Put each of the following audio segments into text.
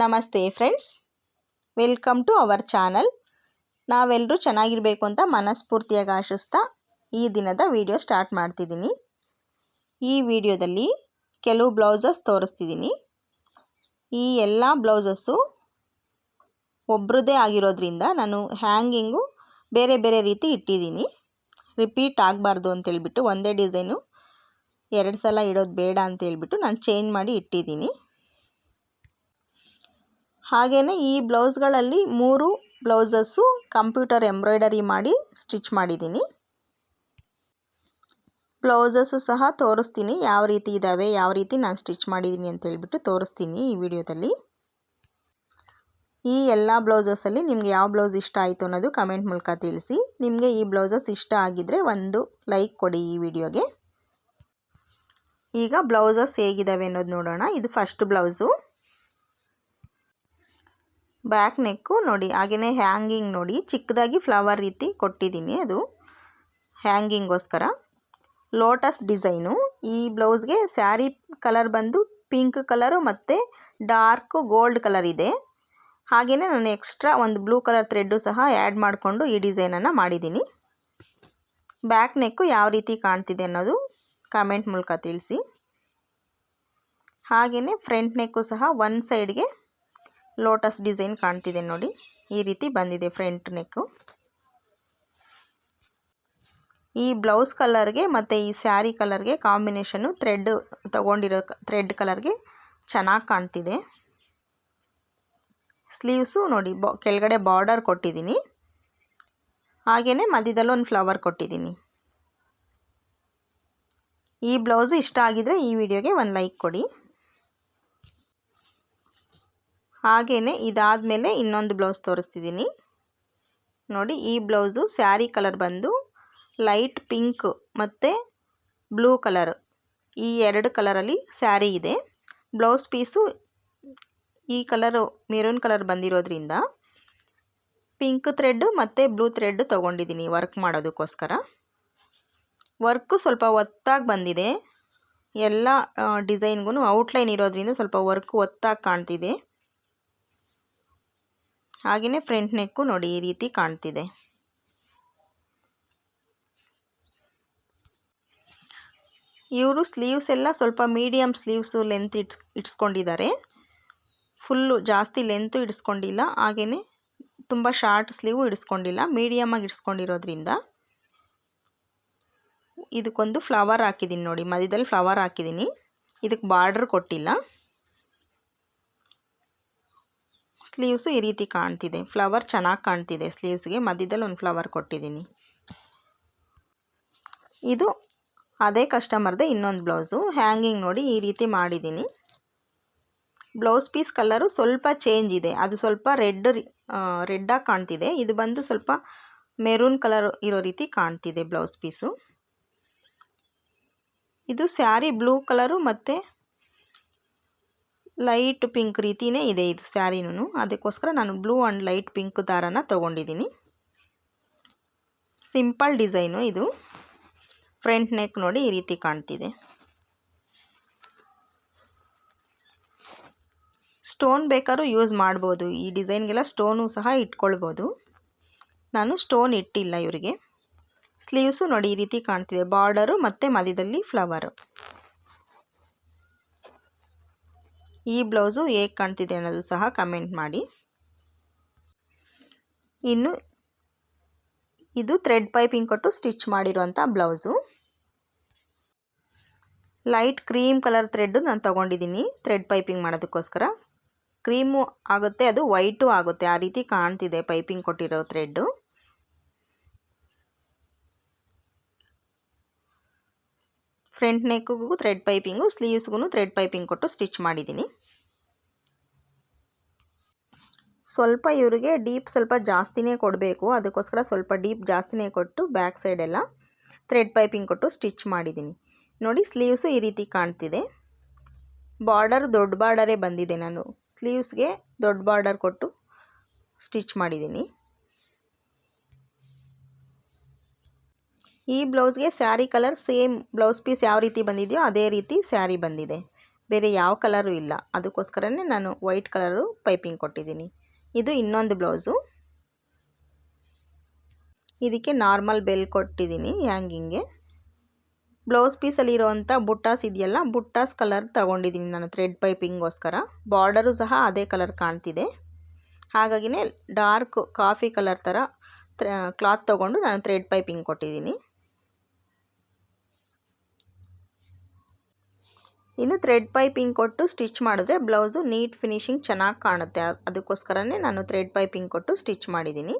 ನಮಸ್ತೆ friends. Welcome to our channel. ನಾವೆಲ್ಲರೂ ಚೆನ್ನಾಗಿರಬೇಕು ಅಂತ ಮನಸ್ಫೂರ್ತಿಯಾಗಿ ಆಶಿಸ್ತಾ ಈ ದಿನದ ವಿಡಿಯೋ ಸ್ಟಾರ್ಟ್ ಮಾಡ್ತಿದ್ದೀನಿ. ಈ ವಿಡಿಯೋದಲ್ಲಿ ಕೆಲವು ಬ್ಲೌಸಸ್ ತೋರಿಸ್ತಿದ್ದೀನಿ. ಈ ಎಲ್ಲ ಬ್ಲೌಸಸ್ಸು ಒಬ್ರದ್ದೇ ಆಗಿರೋದ್ರಿಂದ ನಾನು ಹ್ಯಾಂಗಿಂಗು ಬೇರೆ ಬೇರೆ ರೀತಿ ಇಟ್ಟಿದ್ದೀನಿ. ರಿಪೀಟ್ ಆಗಬಾರ್ದು ಅಂತೇಳ್ಬಿಟ್ಟು ಒಂದೇ ಡಿಸೈನು. ಎರಡು ಸಲ ಇಡೋದು ಬೇಡ ಅಂತೇಳ್ಬಿಟ್ಟು ನಾನು ಚೇಂಜ್ ಮಾಡಿ ಇಟ್ಟಿದ್ದೀನಿ. ಹಾಗೆಯೇ ಈ ಬ್ಲೌಸ್ಗಳಲ್ಲಿ ಮೂರು ಬ್ಲೌಸಸ್ಸು ಕಂಪ್ಯೂಟರ್ ಎಂಬ್ರಾಯ್ಡರಿ ಮಾಡಿ ಸ್ಟಿಚ್ ಮಾಡಿದ್ದೀನಿ. ಬ್ಲೌಸಸ್ಸು ಸಹ ತೋರಿಸ್ತೀನಿ, ಯಾವ ರೀತಿ ಇದ್ದಾವೆ ಯಾವ ರೀತಿ ನಾನು ಸ್ಟಿಚ್ ಮಾಡಿದ್ದೀನಿ ಅಂತ ಹೇಳ್ಬಿಟ್ಟು ತೋರಿಸ್ತೀನಿ ಈ ವಿಡಿಯೋದಲ್ಲಿ. ಈ ಎಲ್ಲ ಬ್ಲೌಸಸ್ಸಲ್ಲಿ ನಿಮಗೆ ಯಾವ ಬ್ಲೌಸ್ ಇಷ್ಟ ಆಯಿತು ಅನ್ನೋದು ಕಮೆಂಟ್ ಮೂಲಕ ತಿಳಿಸಿ. ನಿಮಗೆ ಈ ಬ್ಲೌಸಸ್ ಇಷ್ಟ ಆಗಿದ್ದರೆ ಒಂದು ಲೈಕ್ ಕೊಡಿ ಈ ವಿಡಿಯೋಗೆ. ಈಗ ಬ್ಲೌಸಸ್ ಹೇಗಿದ್ದಾವೆ ಅನ್ನೋದು ನೋಡೋಣ. ಇದು ಫಸ್ಟ್ ಬ್ಲೌಸು. ಬ್ಯಾಕ್ ನೆಕ್ಕು ನೋಡಿ ಹಾಗೆಯೇ ಹ್ಯಾಂಗಿಂಗ್ ನೋಡಿ, ಚಿಕ್ಕದಾಗಿ ಫ್ಲವರ್ ರೀತಿ ಕೊಟ್ಟಿದ್ದೀನಿ ಅದು. ಹ್ಯಾಂಗಿಂಗೋಸ್ಕರ ಲೋಟಸ್ ಡಿಸೈನು. ಈ ಬ್ಲೌಸ್ಗೆ ಸ್ಯಾರಿ ಕಲರ್ ಬಂದು ಪಿಂಕ್ ಕಲರು ಮತ್ತು ಡಾರ್ಕ್ ಗೋಲ್ಡ್ ಕಲರ್ ಇದೆ. ಹಾಗೆಯೇ ನಾನು ಎಕ್ಸ್ಟ್ರಾ ಒಂದು ಬ್ಲೂ ಕಲರ್ ಥ್ರೆಡ್ಡು ಸಹ ಆ್ಯಡ್ ಮಾಡಿಕೊಂಡು ಈ ಡಿಸೈನನ್ನು ಮಾಡಿದ್ದೀನಿ. ಬ್ಯಾಕ್ ನೆಕ್ಕು ಯಾವ ರೀತಿ ಕಾಣ್ತಿದೆ ಅನ್ನೋದು ಕಾಮೆಂಟ್ ಮೂಲಕ ತಿಳಿಸಿ. ಹಾಗೆಯೇ ಫ್ರಂಟ್ ನೆಕ್ಕು ಸಹ ಒನ್ ಸೈಡ್ಗೆ ಲೋಟಸ್ ಡಿಸೈನ್ ಕಾಣ್ತಿದೆ ನೋಡಿ. ಈ ರೀತಿ ಬಂದಿದೆ ಫ್ರಂಟ್ ನೆಕ್ಕು. ಈ ಬ್ಲೌಸ್ ಕಲರ್ಗೆ ಮತ್ತು ಈ ಸ್ಯಾರಿ ಕಲರ್ಗೆ ಕಾಂಬಿನೇಷನ್ನು ಥ್ರೆಡ್ ತೊಗೊಂಡಿರೋ ಥ್ರೆಡ್ ಕಲರ್ಗೆ ಚೆನ್ನಾಗಿ ಕಾಣ್ತಿದೆ. ಸ್ಲೀವ್ಸು ನೋಡಿ, ಬಾ, ಕೆಳಗಡೆ ಬಾರ್ಡರ್ ಕೊಟ್ಟಿದ್ದೀನಿ. ಹಾಗೆಯೇ ಮಧ್ಯದಲ್ಲಿ ಒಂದು ಫ್ಲವರ್ ಕೊಟ್ಟಿದ್ದೀನಿ. ಈ ಬ್ಲೌಸು ಇಷ್ಟ ಆಗಿದರೆ ಈ ವಿಡಿಯೋಗೆ ಒಂದು ಲೈಕ್ ಕೊಡಿ. ಹಾಗೆಯೇ ಇದಾದಮೇಲೆ ಇನ್ನೊಂದು ಬ್ಲೌಸ್ ತೋರಿಸ್ತಿದ್ದೀನಿ. ನೋಡಿ, ಈ ಬ್ಲೌಸು ಸ್ಯಾರಿ ಕಲರ್ ಬಂದು ಲೈಟ್ ಪಿಂಕ್ ಮತ್ತು ಬ್ಲೂ ಕಲರ್. ಈ ಎರಡು ಕಲರಲ್ಲಿ ಸ್ಯಾರಿ ಇದೆ. ಬ್ಲೌಸ್ ಪೀಸು ಈ ಕಲರು ಮೆರೂನ್ ಕಲರ್ ಬಂದಿರೋದ್ರಿಂದ ಪಿಂಕ್ ಥ್ರೆಡ್ಡು ಮತ್ತು ಬ್ಲೂ ಥ್ರೆಡ್ ತೊಗೊಂಡಿದ್ದೀನಿ ವರ್ಕ್ ಮಾಡೋದಕ್ಕೋಸ್ಕರ. ವರ್ಕು ಸ್ವಲ್ಪ ಒತ್ತಾಗಿ ಬಂದಿದೆ. ಎಲ್ಲ ಡಿಸೈನ್ಗೂ ಔಟ್ಲೈನ್ ಇರೋದ್ರಿಂದ ಸ್ವಲ್ಪ ವರ್ಕ್ ಒತ್ತಾಗಿ ಕಾಣ್ತಿದೆ. ಹಾಗೆಯೇ ಫ್ರಂಟ್ ನೆಕ್ಕು ನೋಡಿ ಈ ರೀತಿ ಕಾಣ್ತಿದೆ. ಇವರು ಸ್ಲೀವ್ಸ್ ಎಲ್ಲ ಸ್ವಲ್ಪ ಮೀಡಿಯಮ್ ಸ್ಲೀವ್ಸು ಲೆಂತ್ ಇಟ್ಸ್, ಇಟ್ಸ್ಕೊಂಡಿದ್ದಾರೆ. ಫುಲ್ಲು ಜಾಸ್ತಿ ಲೆಂತು ಇಡಿಸ್ಕೊಂಡಿಲ್ಲ ಹಾಗೆಯೇ ತುಂಬ ಶಾರ್ಟ್ ಸ್ಲೀವು ಇಡಿಸ್ಕೊಂಡಿಲ್ಲ ಮೀಡಿಯಮಾಗಿ ಇಡಿಸ್ಕೊಂಡಿರೋದ್ರಿಂದ. ಇದಕ್ಕೊಂದು ಫ್ಲವರ್ ಹಾಕಿದ್ದೀನಿ ನೋಡಿ, ಮಧ್ಯದಲ್ಲಿ ಫ್ಲವರ್ ಹಾಕಿದ್ದೀನಿ ಇದಕ್ಕೆ ಬಾರ್ಡ್ರ್ ಕೊಟ್ಟಿಲ್ಲ. ಸ್ಲೀವ್ಸು ಈ ರೀತಿ ಕಾಣ್ತಿದೆ. ಫ್ಲವರ್ ಚೆನ್ನಾಗಿ ಕಾಣ್ತಿದೆ. ಸ್ಲೀವ್ಸ್ಗೆ ಮಧ್ಯದಲ್ಲಿ ಒಂದು ಫ್ಲವರ್ ಕೊಟ್ಟಿದ್ದೀನಿ. ಇದು ಅದೇ ಕಸ್ಟಮರ್ದೇ ಇನ್ನೊಂದು ಬ್ಲೌಸು. ಹ್ಯಾಂಗಿಂಗ್ ನೋಡಿ ಈ ರೀತಿ ಮಾಡಿದ್ದೀನಿ. ಬ್ಲೌಸ್ ಪೀಸ್ ಕಲರು ಸ್ವಲ್ಪ ಚೇಂಜ್ ಇದೆ. ಅದು ಸ್ವಲ್ಪ ರೆಡ್ ರೆಡ್ಡಾಗಿ ಕಾಣ್ತಿದೆ. ಇದು ಬಂದು ಸ್ವಲ್ಪ ಮೆರೂನ್ ಕಲರ್ ಇರೋ ರೀತಿ ಕಾಣ್ತಿದೆ ಬ್ಲೌಸ್ ಪೀಸು. ಇದು ಸ್ಯಾರಿ ಬ್ಲೂ ಕಲರು ಮತ್ತು ಲೈಟ್ ಪಿಂಕ್ ರೀತಿಯೇ ಇದೆ ಇದು ಸ್ಯಾರಿನೂ ಅದಕ್ಕೋಸ್ಕರ ನಾನು ಬ್ಲೂ ಆ್ಯಂಡ್ ಲೈಟ್ ಪಿಂಕ್ ದಾರನ ತೊಗೊಂಡಿದ್ದೀನಿ. ಸಿಂಪಲ್ ಡಿಸೈನು ಇದು. ಫ್ರಂಟ್ ನೆಕ್ ನೋಡಿ ಈ ರೀತಿ ಕಾಣ್ತಿದೆ. ಸ್ಟೋನ್ ಬೇಕಾದ್ರೂ ಯೂಸ್ ಮಾಡ್ಬೋದು. ಈ ಡಿಸೈನ್ಗೆಲ್ಲ ಸ್ಟೋನು ಸಹ ಇಟ್ಕೊಳ್ಬೋದು. ನಾನು ಸ್ಟೋನ್ ಇಟ್ಟಿಲ್ಲ ಇವರಿಗೆ. ಸ್ಲೀವ್ಸು ನೋಡಿ ಈ ರೀತಿ ಕಾಣ್ತಿದೆ. ಬಾರ್ಡರು ಮತ್ತು ಮಧ್ಯದಲ್ಲಿ ಫ್ಲವರು. ಈ ಬ್ಲೌಸು ಹೇಗೆ ಕಾಣ್ತಿದೆ ಅನ್ನೋದು ಸಹ ಕಮೆಂಟ್ ಮಾಡಿ. ಇನ್ನು ಇದು ಥ್ರೆಡ್ ಪೈಪಿಂಗ್ ಕೊಟ್ಟು ಸ್ಟಿಚ್ ಮಾಡಿರುವಂಥ blouse. Light cream colour thread ನಾನು ತೊಗೊಂಡಿದ್ದೀನಿ ಥ್ರೆಡ್ ಪೈಪಿಂಗ್ ಮಾಡೋದಕ್ಕೋಸ್ಕರ. ಕ್ರೀಮು ಆಗುತ್ತೆ, ಅದು ವೈಟು ಆಗುತ್ತೆ, ಆ ರೀತಿ ಕಾಣ್ತಿದೆ ಪೈಪಿಂಗ್ ಕೊಟ್ಟಿರೋ ಥ್ರೆಡ್ಡು ಫ್ರಂಟ್ ನೆಕ್ಕಿಗೂ ಥ್ರೆಡ್ ಪೈಪಿಂಗು ಸ್ಲೀವ್ಸ್ಗೂ ಥ್ರೆಡ್ ಪೈಪಿಂಗ್ ಕೊಟ್ಟು ಸ್ಟಿಚ್ ಮಾಡಿದ್ದೀನಿ. ಸ್ವಲ್ಪ ಇವರಿಗೆ ಡೀಪ್ ಸ್ವಲ್ಪ ಜಾಸ್ತಿನೇ ಕೊಡಬೇಕು. ಅದಕ್ಕೋಸ್ಕರ ಸ್ವಲ್ಪ ಡೀಪ್ ಜಾಸ್ತಿನೇ ಕೊಟ್ಟು ಬ್ಯಾಕ್ ಸೈಡೆಲ್ಲ ಥ್ರೆಡ್ ಪೈಪಿಂಗ್ ಕೊಟ್ಟು ಸ್ಟಿಚ್ ಮಾಡಿದ್ದೀನಿ. ನೋಡಿ ಸ್ಲೀವ್ಸು ಈ ರೀತಿ ಕಾಣ್ತಿದೆ. ಬಾರ್ಡರ್ ದೊಡ್ಡ ಬಾರ್ಡರೇ ಬಂದಿದೆ ನಾನು. ಸ್ಲೀವ್ಸ್ಗೆ ದೊಡ್ಡ ಬಾರ್ಡರ್ ಕೊಟ್ಟು ಸ್ಟಿಚ್ ಮಾಡಿದ್ದೀನಿ. ಈ ಬ್ಲೌಸ್ಗೆ sari colour same blouse piece ಯಾವ ರೀತಿ ಬಂದಿದೆಯೋ ಅದೇ ರೀತಿ ಸ್ಯಾರಿ ಬಂದಿದೆ. ಬೇರೆ ಯಾವ ಕಲರು ಇಲ್ಲ. ಅದಕ್ಕೋಸ್ಕರನೇ ನಾನು ವೈಟ್ ಕಲರು ಪೈಪಿಂಗ್ ಕೊಟ್ಟಿದ್ದೀನಿ. ಇದು ಇನ್ನೊಂದು ಬ್ಲೌಸು. ಇದಕ್ಕೆ ನಾರ್ಮಲ್ ಬೆಲ್ ಕೊಟ್ಟಿದ್ದೀನಿ ಹ್ಯಾಂಗಿಂಗೆ ಬ್ಲೌಸ್ ಪೀಸಲ್ಲಿರೋವಂಥ ಬುಟ್ಟಾಸ್ ಇದೆಯಲ್ಲ, ಬುಟ್ಟಾಸ್ ಕಲರ್ ತಗೊಂಡಿದ್ದೀನಿ ನಾನು ಥ್ರೆಡ್ ಪೈಪಿಂಗೋಸ್ಕರ ಬಾರ್ಡರು ಸಹ ಅದೇ ಕಲರ್ ಕಾಣ್ತಿದೆ. ಹಾಗಾಗಿನೇ ಡಾರ್ಕ್ ಕಾಫಿ ಕಲರ್ ಥರ ಕ್ಲಾತ್ ತೊಗೊಂಡು ನಾನು ಥ್ರೆಡ್ ಪೈಪಿಂಗ್ ಕೊಟ್ಟಿದ್ದೀನಿ. ಇನ್ನು ಥ್ರೆಡ್ ಪೈಪಿಂಗ್ ಕೊಟ್ಟು ಸ್ಟಿಚ್ ಮಾಡಿದ್ರೆ ಬ್ಲೌಸು ನೀಟ್ ಫಿನಿಶಿಂಗ್ ಚೆನ್ನಾಗಿ ಕಾಣುತ್ತೆ. ಅದಕ್ಕೋಸ್ಕರನೇ ನಾನು ಥ್ರೆಡ್ ಪೈಪಿಂಗ್ ಕೊಟ್ಟು ಸ್ಟಿಚ್ ಮಾಡಿದ್ದೀನಿ.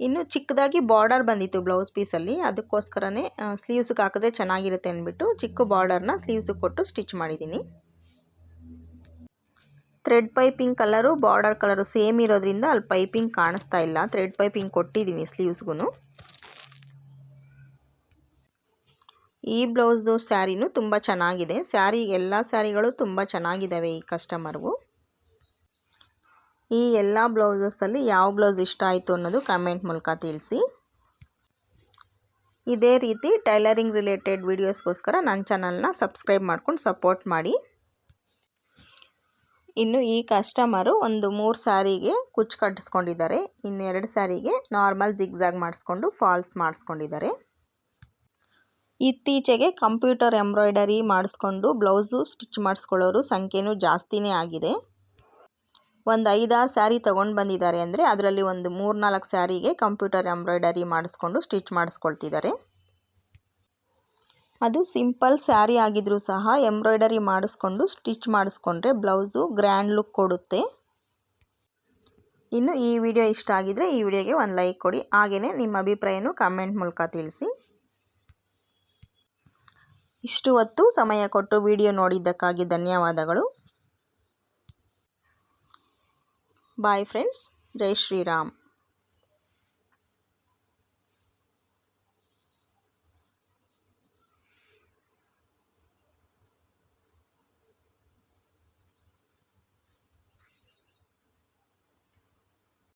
ಇನ್ನು ಚಿಕ್ಕದಾಗಿ ಬಾರ್ಡರ್ ಬಂದಿತ್ತು ಬ್ಲೌಸ್ ಪೀಸಲ್ಲಿ ಅದಕ್ಕೋಸ್ಕರನೇ ಸ್ಲೀವ್ಸ್ಗೆ ಹಾಕಿದ್ರೆ ಚೆನ್ನಾಗಿರುತ್ತೆ ಅಂದ್ಬಿಟ್ಟು ಚಿಕ್ಕ ಬಾರ್ಡರ್ನ ಸ್ಲೀವ್ಸಿಗೆ ಕೊಟ್ಟು ಸ್ಟಿಚ್ ಮಾಡಿದ್ದೀನಿ. Thread piping colour border colour same ಇರೋದ್ರಿಂದ ಅಲ್ಲಿ ಪೈಪಿಂಗ್ ಕಾಣಿಸ್ತಾ ಇಲ್ಲ. ಥ್ರೆಡ್ ಪೈಪಿಂಗ್ ಕೊಟ್ಟಿದ್ದೀನಿ ಸ್ಲೀವ್ಸ್ಗೂ ಈ ಬ್ಲೌಸ್ದು ಸ್ಯಾರಿನೂ ತುಂಬ ಚೆನ್ನಾಗಿದೆ. ಸ್ಯಾರಿ, ಎಲ್ಲ ಸ್ಯಾರಿಗಳು ತುಂಬ ಚೆನ್ನಾಗಿದ್ದಾವೆ ಈ ಕಸ್ಟಮರ್ಗೂ. ಈ ಎಲ್ಲ ಬ್ಲೌಸಸ್ಸಲ್ಲಿ ಯಾವ ಬ್ಲೌಸ್ ಇಷ್ಟ ಆಯಿತು ಅನ್ನೋದು ಕಮೆಂಟ್ ಮೂಲಕ ತಿಳಿಸಿ. ಇದೇ ರೀತಿ ಟೈಲರಿಂಗ್ ರಿಲೇಟೆಡ್ ವೀಡಿಯೋಸ್ಗೋಸ್ಕರ ನನ್ನ ಚಾನಲ್ನ ಸಬ್ಸ್ಕ್ರೈಬ್ ಮಾಡ್ಕೊಂಡು ಸಪೋರ್ಟ್ ಮಾಡಿ. ಇನ್ನು ಈ ಕಸ್ಟಮರು ಒಂದು ಮೂರು ಸ್ಯಾರಿಗೆ ಕುಚ್ಚು ಕಟ್ಟಿಸ್ಕೊಂಡಿದ್ದಾರೆ. ಇನ್ನೆರಡು ಸ್ಯಾರಿಗೆ ನಾರ್ಮಲ್ ಜಿಗ್ಜಾಗ್ ಮಾಡಿಸ್ಕೊಂಡು ಫಾಲ್ಸ್ ಮಾಡಿಸ್ಕೊಂಡಿದ್ದಾರೆ. ಇತ್ತೀಚೆಗೆ ಕಂಪ್ಯೂಟರ್ ಎಂಬ್ರಾಯ್ಡರಿ ಮಾಡಿಸ್ಕೊಂಡು ಬ್ಲೌಸು ಸ್ಟಿಚ್ ಮಾಡಿಸ್ಕೊಳ್ಳೋರು ಸಂಖ್ಯೆನೂ ಜಾಸ್ತಿನೇ ಆಗಿದೆ. ಒಂದು ಐದಾರು ಸ್ಯಾರಿ ತೊಗೊಂಡು ಬಂದಿದ್ದಾರೆ ಅಂದರೆ ಅದರಲ್ಲಿ ಒಂದು ಮೂರ್ನಾಲ್ಕು ಸ್ಯಾರಿಗೆ ಕಂಪ್ಯೂಟರ್ ಎಂಬ್ರಾಯ್ಡರಿ ಮಾಡಿಸ್ಕೊಂಡು ಸ್ಟಿಚ್ ಮಾಡಿಸ್ಕೊಳ್ತಿದ್ದಾರೆ. ಅದು ಸಿಂಪಲ್ ಸ್ಯಾರಿ ಆಗಿದ್ರೂ ಸಹ ಎಂಬ್ರಾಯ್ಡರಿ ಮಾಡಿಸ್ಕೊಂಡು ಸ್ಟಿಚ್ ಮಾಡಿಸ್ಕೊಂಡ್ರೆ ಬ್ಲೌಸು ಗ್ರ್ಯಾಂಡ್ ಲುಕ್ ಕೊಡುತ್ತೆ. ಇನ್ನು ಈ ವಿಡಿಯೋ ಇಷ್ಟ ಆಗಿದರೆ ಈ ವಿಡಿಯೋಗೆ ಒಂದು ಲೈಕ್ ಕೊಡಿ. ಹಾಗೆಯೇ ನಿಮ್ಮ ಅಭಿಪ್ರಾಯನೂ ಕಮೆಂಟ್ ಮೂಲಕ ತಿಳಿಸಿ. ಇಷ್ಟು ಹೊತ್ತು ಸಮಯ ಕೊಟ್ಟು ವಿಡಿಯೋ ನೋಡಿದ್ದಕ್ಕಾಗಿ ಧನ್ಯವಾದಗಳು. Bye friends Jai Shri Ram.